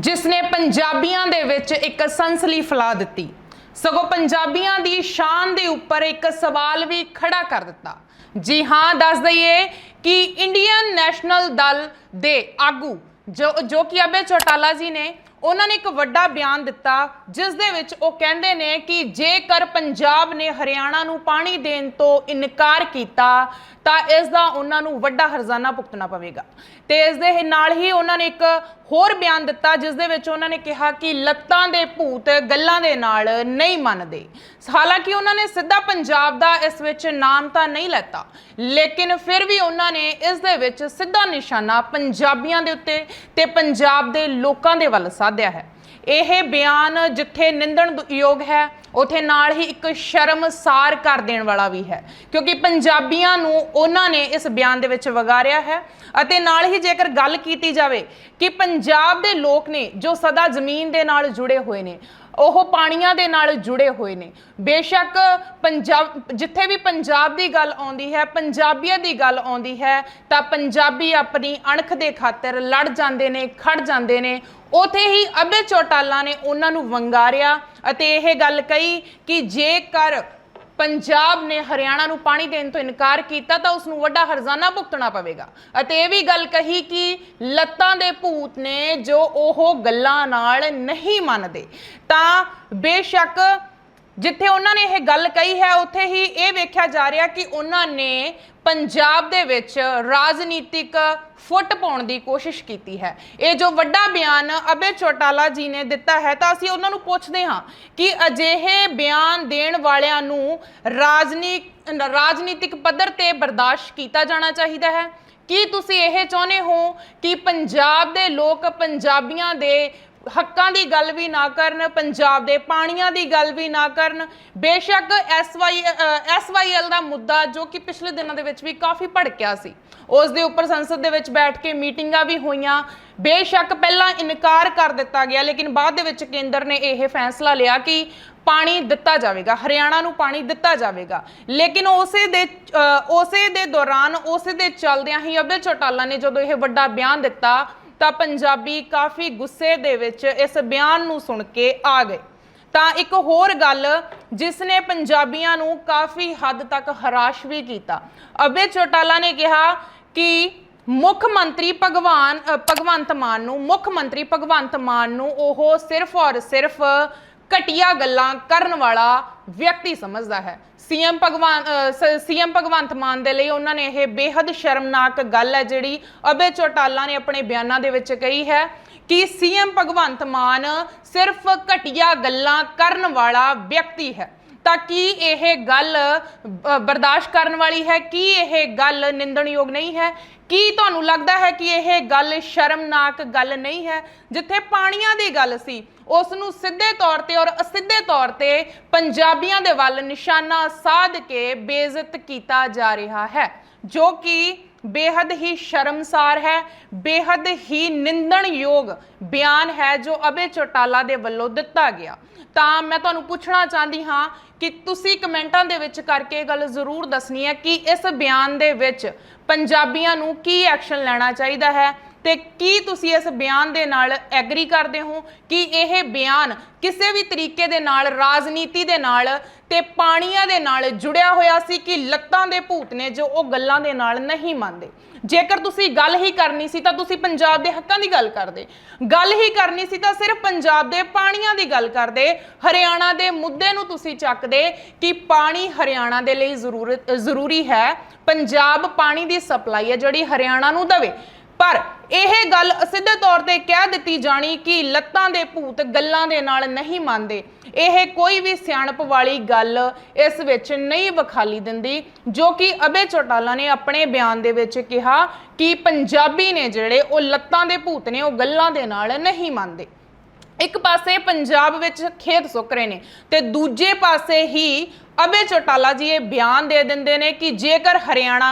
ਜਿਸ ਨੇ ਪੰਜਾਬੀਆਂ ਦੇ ਵਿੱਚ ਇੱਕ ਸੰਸਲੀ ਫੈਲਾ ਦਿੱਤੀ। ਸਗੋਂ ਪੰਜਾਬੀਆਂ ਦੀ ਸ਼ਾਨ ਦੇ ਉੱਪਰ ਇੱਕ ਸਵਾਲ ਵੀ ਖੜਾ ਕਰ ਦਿੱਤਾ। ਜੀ ਹਾਂ, ਦੱਸ ਦਈਏ ਕਿ ਇੰਡੀਅਨ ਨੈਸ਼ਨਲ ਦਲ ਦੇ ਆਗੂ ਜੋ ਜੋ ਕਿ ਅਬੇ ਚੌਟਾਲਾ ਜੀ ਨੇ ਉਹਨਾਂ ਨੇ ਇੱਕ ਵੱਡਾ ਬਿਆਨ ਦਿੱਤਾ, ਜਿਸ ਦੇ ਵਿੱਚ ਉਹ ਕਹਿੰਦੇ ਨੇ ਕਿ ਜੇਕਰ ਪੰਜਾਬ ਨੇ ਹਰਿਆਣਾ ਨੂੰ ਪਾਣੀ ਦੇਣ ਤੋਂ ਇਨਕਾਰ ਕੀਤਾ, ਤਾਂ ਇਸ ਦਾ ਉਹਨਾਂ ਨੂੰ ਵੱਡਾ ਹਰਜ਼ਾਨਾ ਭੁਗਤਣਾ ਪਵੇਗਾ। ਤੇ ਇਸ ਦੇ ਨਾਲ ਹੀ ਉਹਨਾਂ ਨੇ ਇੱਕ ਹੋਰ ਬਿਆਨ ਦਿੱਤਾ, ਜਿਸ ਦੇ ਵਿੱਚ ਉਹਨਾਂ ਨੇ ਕਿਹਾ ਕਿ ਲੱਤਾਂ ਦੇ ਭੂਤ ਗੱਲਾਂ ਦੇ ਨਾਲ ਨਹੀਂ ਮੰਨਦੇ। ਹਾਲਾਂਕਿ ਉਹਨਾਂ ਨੇ ਸਿੱਧਾ ਪੰਜਾਬ ਦਾ ਇਸ ਵਿੱਚ ਨਾਮ ਤਾਂ ਨਹੀਂ ਲੈਤਾ, ਲੇਕਿਨ ਫਿਰ ਵੀ ਉਹਨਾਂ ਨੇ ਇਸ ਦੇ ਵਿੱਚ ਸਿੱਧਾ ਨਿਸ਼ਾਨਾ ਪੰਜਾਬੀਆਂ ਦੇ ਉੱਤੇ ਤੇ ਪੰਜਾਬ ਦੇ ਲੋਕਾਂ ਦੇ ਵੱਲ ਸਾਧਿਆ ਹੈ। ਇਹ ਬਿਆਨ ਜਿੱਥੇ ਨਿੰਦਣ ਯੋਗ ਹੈ, ਉਥੇ ਨਾਲ ਹੀ ਇੱਕ ਸ਼ਰਮਸਾਰ ਕਰ ਦੇਣ ਵਾਲਾ ਵੀ ਹੈ। ਕਿਉਂਕਿ ਪੰਜਾਬੀਆਂ ਨੂੰ ਉਹਨਾਂ ਨੇ ਇਸ ਬਿਆਨ ਦੇ ਵਿੱਚ ਵਗਾਰਿਆ ਹੈ ਅਤੇ ਨਾਲ ਹੀ ਜੇਕਰ ਗੱਲ ਕੀਤੀ ਜਾਵੇ ਕਿ ਪੰਜਾਬ ਦੇ ਲੋਕ ਨੇ ਜੋ ਸਦਾ ਜ਼ਮੀਨ ਦੇ ਨਾਲ ਜੁੜੇ ਹੋਏ ਨੇ ਉਹ ਪਾਣੀਆਂ ਦੇ ਨਾਲ ਜੁੜੇ ਹੋਏ ਨੇ। ਬੇਸ਼ੱਕ ਪੰਜਾਬ, ਜਿੱਥੇ ਵੀ ਪੰਜਾਬ ਦੀ ਗੱਲ ਆਉਂਦੀ ਹੈ ਪੰਜਾਬੀਅਤ ਦੀ ਗੱਲ ਆਉਂਦੀ ਹੈ, ਤਾਂ ਪੰਜਾਬੀ ਆਪਣੀ ਅਣਖ ਦੇ ਖਾਤਰ ਲੜ ਜਾਂਦੇ ਨੇ, ਖੜ ਜਾਂਦੇ ਨੇ। ਉਥੇ ਹੀ ਅਬੇ ਚੌਟਾਲਾ ਨੇ ਉਹਨਾਂ ਨੂੰ ਵੰਗਾਰਿਆ ਅਤੇ ਇਹ ਗੱਲ ਕਹੀ ਕਿ ਜੇਕਰ ਪੰਜਾਬ ਨੇ ਹਰਿਆਣਾ ਨੂੰ ਪਾਣੀ ਦੇਣ ਤੋਂ ਇਨਕਾਰ ਕੀਤਾ ਤਾਂ ਉਸ ਨੂੰ ਵੱਡਾ ਹਰਜ਼ਾਨਾ ਭੁਗਤਣਾ ਪਵੇਗਾ। ਅਤੇ ਇਹ ਵੀ ਗੱਲ ਕਹੀ ਕਿ ਲੱਤਾਂ ਦੇ ਭੂਤ ਨੇ ਜੋ ਉਹ ਗੱਲਾਂ ਨਾਲ ਨਹੀਂ ਮੰਨਦੇ। ਤਾਂ ਬੇਸ਼ੱਕ ਜਿੱਥੇ ਉਹਨਾਂ ਨੇ ਇਹ ਗੱਲ ਕਹੀ ਹੈ, ਉੱਥੇ ਹੀ ਇਹ ਵੇਖਿਆ ਜਾ ਰਿਹਾ ਕਿ ਉਹਨਾਂ ਨੇ ਪੰਜਾਬ ਦੇ ਵਿੱਚ ਰਾਜਨੀਤਿਕ ਫੁੱਟ ਪਾਉਣ ਦੀ ਕੋਸ਼ਿਸ਼ ਕੀਤੀ ਹੈ। ਇਹ ਜੋ ਵੱਡਾ ਬਿਆਨ ਅਬੇ ਚੌਟਾਲਾ ਜੀ ਨੇ ਦਿੱਤਾ ਹੈ, ਤਾਂ ਅਸੀਂ ਉਹਨਾਂ ਨੂੰ ਪੁੱਛਦੇ ਹਾਂ ਕਿ ਅਜਿਹੇ ਬਿਆਨ ਦੇਣ ਵਾਲਿਆਂ ਨੂੰ ਰਾਜਨੀਕ ਰਾਜਨੀਤਿਕ ਪੱਧਰ ਤੇ ਬਰਦਾਸ਼ਤ ਕੀਤਾ ਜਾਣਾ ਚਾਹੀਦਾ ਹੈ। ਕੀ ਤੁਸੀਂ ਇਹ ਚਾਹੁੰਦੇ ਹੋ ਕਿ ਪੰਜਾਬ ਦੇ ਲੋਕ ਪੰਜਾਬੀਆਂ ਦੇ ਹੱਕਾਂ ਦੀ ਗੱਲ ਵੀ ਨਾ ਕਰਨ, ਪੰਜਾਬ ਦੇ ਪਾਣੀਆਂ ਦੀ ਗੱਲ ਵੀ ਨਾ ਕਰਨ। ਬੇਸ਼ੱਕ ਐਸਵਾਈ ਐਸਵਾਈਐਲ ਦਾ ਮੁੱਦਾ ਜੋ ਕਿ ਪਿਛਲੇ ਦਿਨਾਂ ਦੇ ਵਿੱਚ ਵੀ ਕਾਫੀ ਭੜਕਿਆ ਸੀ। ਉਸ ਦੇ ਉੱਪਰ ਸੰਸਦ ਦੇ ਵਿੱਚ ਬੈਠ ਕੇ ਮੀਟਿੰਗਾਂ ਵੀ ਹੋਈਆਂ। ਬੇਸ਼ੱਕ ਪਹਿਲਾਂ ਇਨਕਾਰ ਕਰ ਦਿੱਤਾ ਗਿਆ, ਲੇਕਿਨ ਬਾਅਦ ਦੇ ਵਿੱਚ ਕੇਂਦਰ ਨੇ ਇਹ ਫੈਸਲਾ ਲਿਆ ਕਿ ਪਾਣੀ ਦਿੱਤਾ ਜਾਵੇਗਾ, ਹਰਿਆਣਾ ਨੂੰ ਪਾਣੀ ਦਿੱਤਾ ਜਾਵੇਗਾ। ਲੇਕਿਨ ਉਸੇ ਦੇ ਉਸੇ ਦੇ ਦੌਰਾਨ, ਉਸੇ ਦੇ ਚੱਲਦਿਆਂ ਹੀ ਅਬੇ ਚੌਟਾਲਾ ਨੇ ਜਦੋਂ ਇਹ ਵੱਡਾ ਬਿਆਨ ਦਿੱਤਾ ਤਾਂ ਪੰਜਾਬੀ ਕਾਫੀ ਗੁੱਸੇ ਦੇ ਵਿੱਚ ਇਸ ਬਿਆਨ ਨੂੰ ਸੁਣ ਕੇ ਆ ਗਏ। ਤਾਂ ਇੱਕ ਹੋਰ ਗੱਲ, ਜਿਸ ਨੇ ਪੰਜਾਬੀਆਂ ਨੂੰ ਕਾਫੀ ਹੱਦ ਤੱਕ ਹਰਾਸ਼ ਵੀ ਕੀਤਾ। ਅਬੇ ਚੌਟਾਲਾ ਨੇ ਕਿਹਾ ਕਿ ਮੁੱਖ ਮੰਤਰੀ ਭਗਵਾਨ ਭਗਵੰਤ ਮਾਨ ਨੂੰ, ਮੁੱਖ ਮੰਤਰੀ ਭਗਵੰਤ ਮਾਨ ਨੂੰ ਉਹ ਸਿਰਫ ਔਰ ਸਿਰਫ ਘਟੀਆ ਗੱਲਾਂ ਕਰਨ ਵਾਲਾ ਵਿਅਕਤੀ ਸਮਝਦਾ ਹੈ। ਸੀਐਮ ਭਗਵਾਨ ਸੀਐਮ ਭਗਵੰਤ ਮਾਨ ਦੇ ਲਈ ਉਹਨਾਂ ਨੇ ਇਹ ਬੇहद ਸ਼ਰਮਨਾਕ ਗੱਲ ਹੈ ਜਿਹੜੀ ਅਬੇ ਚੌਟਾਲਾ ਨੇ ਆਪਣੇ ਬਿਆਨਾਂ ਦੇ ਵਿੱਚ ਕਹੀ ਹੈ ਕਿ ਸੀਐਮ ਭਗਵੰਤ ਮਾਨ ਸਿਰਫ ਘਟੀਆ ਗੱਲਾਂ ਕਰਨ ਵਾਲਾ ਵਿਅਕਤੀ ਹੈ। ਤਾਂ ਕੀ ਇਹ ਗੱਲ ਬਰਦਾਸ਼ਤ ਕਰਨ ਵਾਲੀ ਹੈ? ਕੀ ਇਹ ਗੱਲ ਨਿੰਦਣਯੋਗ ਨਹੀਂ ਹੈ? ਕੀ ਤੁਹਾਨੂੰ ਲੱਗਦਾ ਹੈ ਕਿ ਇਹ ਗੱਲ ਸ਼ਰਮਨਾਕ ਗੱਲ ਨਹੀਂ ਹੈ? ਜਿੱਥੇ ਪਾਣੀਆਂ ਦੀ ਗੱਲ ਸੀ, ਉਸ ਨੂੰ ਸਿੱਧੇ ਤੌਰ ਤੇ ਔਰ ਅਸਿੱਧੇ ਤੌਰ ਤੇ ਪੰਜਾਬੀਆਂ ਦੇ ਵੱਲ ਨਿਸ਼ਾਨਾ ਸਾਧ ਕੇ ਬੇਇੱਜ਼ਤ ਕੀਤਾ ਜਾ ਰਿਹਾ ਹੈ। ਜੋ ਕਿ ਬੇहद ਹੀ ਸ਼ਰਮਸਾਰ ਹੈ ਬੇहद ਹੀ ਨਿੰਦਣਯੋਗ ਬਿਆਨ ਹੈ ਜੋ ਅਬੇ ਚੋਟਾਲਾ ਦੇ ਵੱਲੋਂ ਦਿੱਤਾ ਗਿਆ। ਤਾਂ ਮੈਂ ਤੁਹਾਨੂੰ ਪੁੱਛਣਾ ਚਾਹੁੰਦੀ ਹਾਂ ਕਿ ਤੁਸੀਂ ਕਮੈਂਟਾਂ ਦੇ ਵਿੱਚ ਕਰਕੇ ਗੱਲ ਜ਼ਰੂਰ ਦੱਸਣੀ ਹੈ ਕਿ ਇਸ ਬਿਆਨ ਦੇ ਵਿੱਚ ਪੰਜਾਬੀਆਂ ਨੂੰ ਕੀ ਐਕਸ਼ਨ ਲੈਣਾ ਚਾਹੀਦਾ ਹੈ? ਤੇ ਕੀ ਤੁਸੀਂ ਇਸ ਬਿਆਨ ਦੇ ਨਾਲ ਐਗਰੀ ਕਰਦੇ ਹੋ ਕਿ ਇਹ ਬਿਆਨ ਕਿਸੇ ਵੀ ਤਰੀਕੇ ਦੇ ਨਾਲ, ਰਾਜਨੀਤੀ ਦੇ ਨਾਲ ਤੇ ਪਾਣੀਆਂ ਦੇ ਨਾਲ ਜੁੜਿਆ ਹੋਇਆ ਸੀ ਕਿ ਲੱਤਾਂ ਦੇ ਭੂਤ ਨੇ ਜੋ ਉਹ ਗੱਲਾਂ ਦੇ ਨਾਲ ਨਹੀਂ ਮੰਨਦੇ? ਜੇਕਰ ਤੁਸੀਂ ਗੱਲ ਹੀ ਕਰਨੀ ਸੀ ਤਾਂ ਤੁਸੀਂ ਪੰਜਾਬ ਦੇ ਹੱਕਾਂ ਦੀ ਗੱਲ ਕਰਦੇ। ਗੱਲ ਹੀ ਕਰਨੀ ਸੀ ਤਾਂ ਸਿਰਫ ਪੰਜਾਬ ਦੇ ਪਾਣੀਆਂ ਦੀ ਗੱਲ ਕਰਦੇ। ਹਰਿਆਣਾ ਦੇ ਮੁੱਦੇ ਨੂੰ ਤੁਸੀਂ ਚੱਕਦੇ ਕਿ ਪਾਣੀ ਹਰਿਆਣਾ ਦੇ ਲਈ ਜ਼ਰੂਰਤ ਜ਼ਰੂਰੀ ਹੈ। ਪੰਜਾਬ ਪਾਣੀ ਦੀ ਸਪਲਾਈ ਹੈ ਜਿਹੜੀ ਹਰਿਆਣਾ ਨੂੰ ਦਵੇ। ਪਰ ਇਹ ਗੱਲ ਸਿੱਧੇ ਤੌਰ ਤੇ ਕਹਿ ਦਿੱਤੀ ਜਾਣੀ ਕਿ ਲੱਤਾਂ ਦੇ ਭੂਤ ਗੱਲਾਂ ਦੇ ਨਾਲ ਨਹੀਂ ਮੰਨਦੇ। ਇਹ ਕੋਈ ਵੀ ਸਿਆਣਪ ਵਾਲੀ ਗੱਲ ਇਸ ਵਿੱਚ ਨਹੀਂ ਵਿਖਾਲੀ ਦਿੰਦੀ, ਜੋ ਕਿ ਅਬੇ ਚੌਟਾਲਾ ਨੇ ਆਪਣੇ ਬਿਆਨ ਦੇ ਵਿੱਚ ਕਿਹਾ ਕਿ ਪੰਜਾਬੀ ਨੇ ਜਿਹੜੇ ਉਹ ਲੱਤਾਂ ਦੇ ਭੂਤ ਨੇ, ਉਹ ਗੱਲਾਂ ਦੇ ਨਾਲ ਨਹੀਂ ਮੰਨਦੇ। ਇੱਕ ਪਾਸੇ ਪੰਜਾਬ ਵਿੱਚ ਖੇਤ ਸੁੱਕ ਰਹੇ ਨੇ ਤੇ ਦੂਜੇ ਪਾਸੇ ਹੀ ਅਬੇ ਚੌਟਾਲਾ ਜੀ ਇਹ ਬਿਆਨ ਦੇ ਦਿੰਦੇ ਨੇ ਕਿ ਜੇਕਰ ਹਰਿਆਣਾ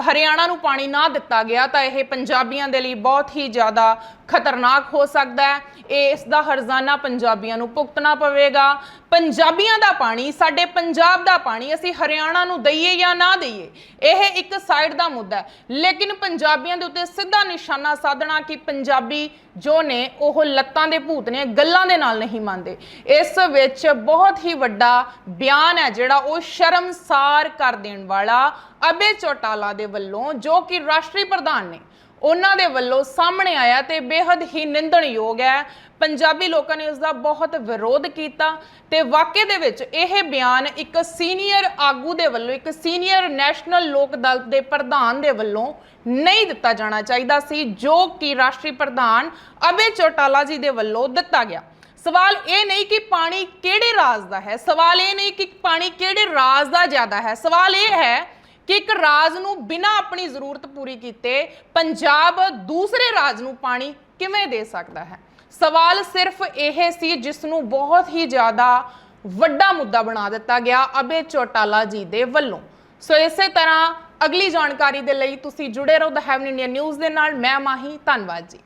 ਹਰਿਆਣਾ ਨੂੰ ਪਾਣੀ ਨਾ ਦਿੱਤਾ ਗਿਆ ਤਾਂ ਇਹ ਪੰਜਾਬੀਆਂ ਦੇ ਲਈ ਬਹੁਤ ਹੀ ਜ਼ਿਆਦਾ ਖਤਰਨਾਕ ਹੋ ਸਕਦਾ ਹੈ। ਇਸ ਦਾ ਹਰਜ਼ਾਨਾ ਪੰਜਾਬੀਆਂ ਨੂੰ ਭੁਗਤਣਾ ਪਵੇਗਾ। ਪੰਜਾਬੀਆਂ ਦਾ ਪਾਣੀ, ਸਾਡੇ ਪੰਜਾਬ ਦਾ ਪਾਣੀ ਅਸੀਂ ਹਰਿਆਣਾ ਨੂੰ ਦਈਏ ਜਾਂ ਨਾ ਦਈਏ, ਇਹ ਇੱਕ ਸਾਈਡ ਦਾ ਮੁੱਦਾ ਹੈ। ਲੇਕਿਨ ਪੰਜਾਬੀਆਂ ਦੇ ਉੱਤੇ ਸਿੱਧਾ ਨਿਸ਼ਾਨਾ ਸਾਧਣਾ ਕਿ ਪੰਜਾਬੀ ਜੋ ਨੇ, ਉਹ ਲੱਤਾਂ ਦੇ ਭੂਤ ਨੇ, ਗੱਲਾਂ ਦੇ ਨਾਲ ਨਹੀਂ ਮੰਨਦੇ। ਇਸ ਵਿੱਚ ਬਹੁਤ ਹੀ ਵੱਡਾ ਬਿਆਨ ਹੈ ਜਿਹੜਾ ਉਹ ਸ਼ਰਮਸਾਰ ਕਰ ਦੇਣ ਵਾਲਾ ਅਬੇ ਚੌਟਾਲਾ ਦੇ ਵੱਲੋਂ ਜੋ ਕਿ ਰਾਸ਼ਟਰੀ ਪ੍ਰਧਾਨ ਨੇ ਉਹਨਾਂ ਦੇ ਵੱਲੋਂ ਸਾਹਮਣੇ ਆਇਆ ਤੇ ਬੇहद ਹੀ ਨਿੰਦਣਯੋਗ ਹੈ। ਪੰਜਾਬੀ ਲੋਕਾਂ ਨੇ ਇਸ ਦਾ ਬਹੁਤ ਵਿਰੋਧ ਕੀਤਾ ਤੇ ਵਾਕਈ ਦੇ ਵਿੱਚ ਇਹ ਬਿਆਨ ਇੱਕ ਸੀਨੀਅਰ ਆਗੂ ਦੇ ਵੱਲੋਂ, ਇੱਕ ਸੀਨੀਅਰ ਨੈਸ਼ਨਲ ਲੋਕ ਦਲ ਦੇ ਪ੍ਰਧਾਨ ਦੇ ਵੱਲੋਂ ਨਹੀਂ ਦਿੱਤਾ ਜਾਣਾ ਚਾਹੀਦਾ ਸੀ, ਜੋ ਕਿ ਰਾਸ਼ਟਰੀ ਪ੍ਰਧਾਨ ਅਬੇ ਚੌਟਾਲਾ ਜੀ ਦੇ ਵੱਲੋਂ ਦਿੱਤਾ ਗਿਆ। ਸਵਾਲ ਇਹ ਨਹੀਂ ਕਿ ਪਾਣੀ ਕਿਹੜੇ ਰਾਜ ਦਾ ਹੈ, ਸਵਾਲ ਇਹ ਨਹੀਂ ਕਿ ਪਾਣੀ ਕਿਹੜੇ ਰਾਜ ਦਾ ਜ਼ਿਆਦਾ ਹੈ। ਸਵਾਲ ਇਹ ਹੈ ਕਿ ਇੱਕ ਰਾਜ ਨੂੰ ਬਿਨਾਂ ਆਪਣੀ ਜ਼ਰੂਰਤ ਪੂਰੀ ਕੀਤੇ ਪੰਜਾਬ ਦੂਸਰੇ ਰਾਜ ਨੂੰ ਪਾਣੀ ਕਿਵੇਂ ਦੇ ਸਕਦਾ ਹੈ? ਸਵਾਲ ਸਿਰਫ ਇਹ ਸੀ ਜਿਸ ਨੂੰ ਬਹੁਤ ਹੀ ਜ਼ਿਆਦਾ ਵੱਡਾ ਮੁੱਦਾ ਬਣਾ ਦਿੱਤਾ ਗਿਆ ਅਬੇ ਚੌਟਾਲਾ ਜੀ ਦੇ ਵੱਲੋਂ। ਸੋ ਇਸੇ ਤਰ੍ਹਾਂ ਅਗਲੀ ਜਾਣਕਾਰੀ ਦੇ ਲਈ ਤੁਸੀਂ ਜੁੜੇ ਰਹੋ ਦ ਹੈਵਨ ਇੰਡੀਆ ਨਿਊਜ਼ ਦੇ ਨਾਲ। ਮੈਂ ਮਾਹੀ ਧੰਨਵਾਦ ਜੀ।